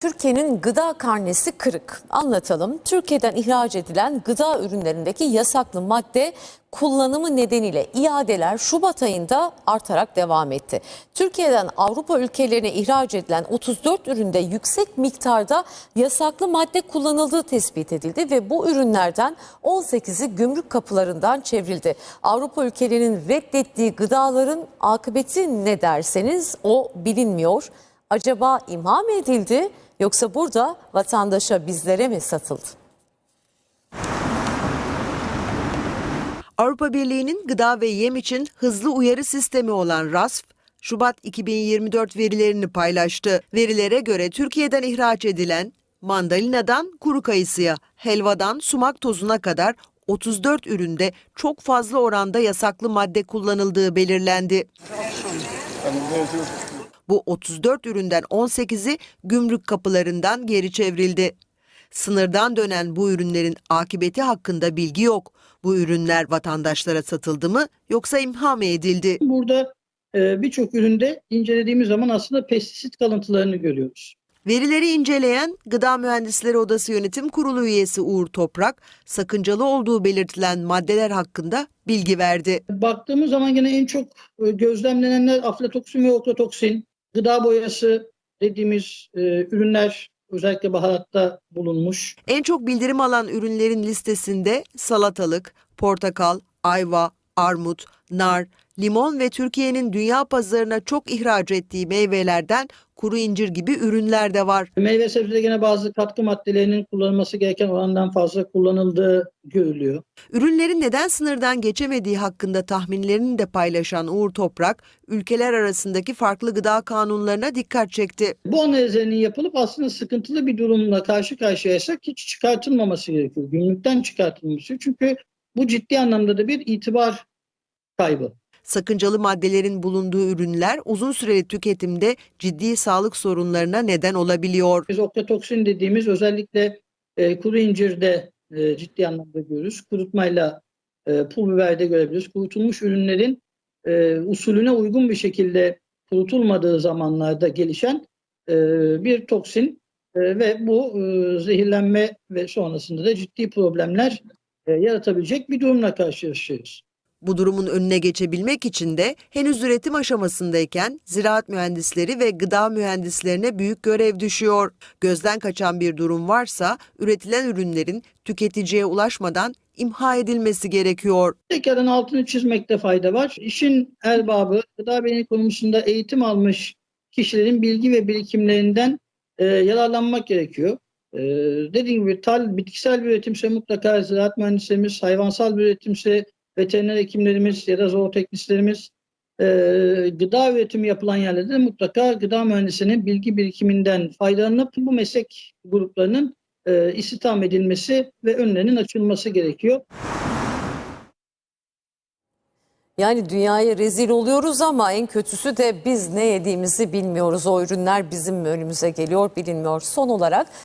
Türkiye'nin gıda karnesi kırık. Anlatalım. Türkiye'den ihraç edilen gıda ürünlerindeki yasaklı madde kullanımı nedeniyle iadeler Şubat ayında artarak devam etti. Türkiye'den Avrupa ülkelerine ihraç edilen 34 üründe yüksek miktarda yasaklı madde kullanıldığı tespit edildi ve bu ürünlerden 18'i gümrük kapılarından çevrildi. Avrupa ülkelerinin reddettiği gıdaların akıbeti ne derseniz o bilinmiyor. Acaba imha mı edildi yoksa burada vatandaşa bizlere mi satıldı? Avrupa Birliği'nin gıda ve yem için hızlı uyarı sistemi olan RASF, Şubat 2024 verilerini paylaştı. Verilere göre Türkiye'den ihraç edilen mandalinadan kuru kayısıya, helvadan sumak tozuna kadar 34 üründe çok fazla oranda yasaklı madde kullanıldığı belirlendi. Bu 34 üründen 18'i gümrük kapılarından geri çevrildi. Sınırdan dönen bu ürünlerin akıbeti hakkında bilgi yok. Bu ürünler vatandaşlara satıldı mı yoksa imha mı edildi? Burada e, birçok üründe incelediğimiz zaman aslında pestisit kalıntılarını görüyoruz. Verileri inceleyen Gıda Mühendisleri Odası Yönetim Kurulu üyesi Uğur Toprak, sakıncalı olduğu belirtilen maddeler hakkında bilgi verdi. Baktığımız zaman yine en çok e, gözlemlenenler aflatoksin ve oklotoksin, gıda boyası dediğimiz e, ürünler özellikle baharatta bulunmuş. En çok bildirim alan ürünlerin listesinde salatalık, portakal, ayva, armut, nar, limon ve Türkiye'nin dünya pazarına çok ihraç ettiği meyvelerden kuru incir gibi ürünler de var. Meyve sebzede gene bazı katkı maddelerinin kullanılması gereken orandan fazla kullanıldığı görülüyor. Ürünlerin neden sınırdan geçemediği hakkında tahminlerini de paylaşan Uğur Toprak, ülkeler arasındaki farklı gıda kanunlarına dikkat çekti. Bu analizlerinin yapılıp aslında sıkıntılı bir durumla karşı karşıyaysak hiç çıkartılmaması gerekiyor. Gümrükten çıkartılması. Çünkü bu ciddi anlamda da bir itibar kaybı. Sakıncalı maddelerin bulunduğu ürünler uzun süreli tüketimde ciddi sağlık sorunlarına neden olabiliyor. Biz oklotoksin dediğimiz özellikle e, kuru incirde e, ciddi anlamda görürüz. Kurutmayla e, pul biberde görebiliriz. Kurutulmuş ürünlerin e, usulüne uygun bir şekilde kurutulmadığı zamanlarda gelişen e, bir toksin e, ve bu e, zehirlenme ve sonrasında da ciddi problemler e, yaratabilecek bir durumla karşılaşıyoruz. Bu durumun önüne geçebilmek için de henüz üretim aşamasındayken ziraat mühendisleri ve gıda mühendislerine büyük görev düşüyor. Gözden kaçan bir durum varsa üretilen ürünlerin tüketiciye ulaşmadan imha edilmesi gerekiyor. Tekrardan altını çizmekte fayda var. İşin erbabı, gıda beyin konusunda eğitim almış kişilerin bilgi ve birikimlerinden e, yararlanmak gerekiyor. E, dediğim gibi tal, bitkisel bir üretimse mutlaka ziraat mühendislerimiz, hayvansal bir üretimse veteriner hekimlerimiz ya da zooteknislerimiz, e, gıda üretimi yapılan yerlerde de mutlaka gıda mühendisinin bilgi birikiminden faydalanıp bu meslek gruplarının e, istihdam edilmesi ve önlerinin açılması gerekiyor. Yani dünyaya rezil oluyoruz ama en kötüsü de biz ne yediğimizi bilmiyoruz. O ürünler bizim önümüze geliyor bilinmiyor. Son olarak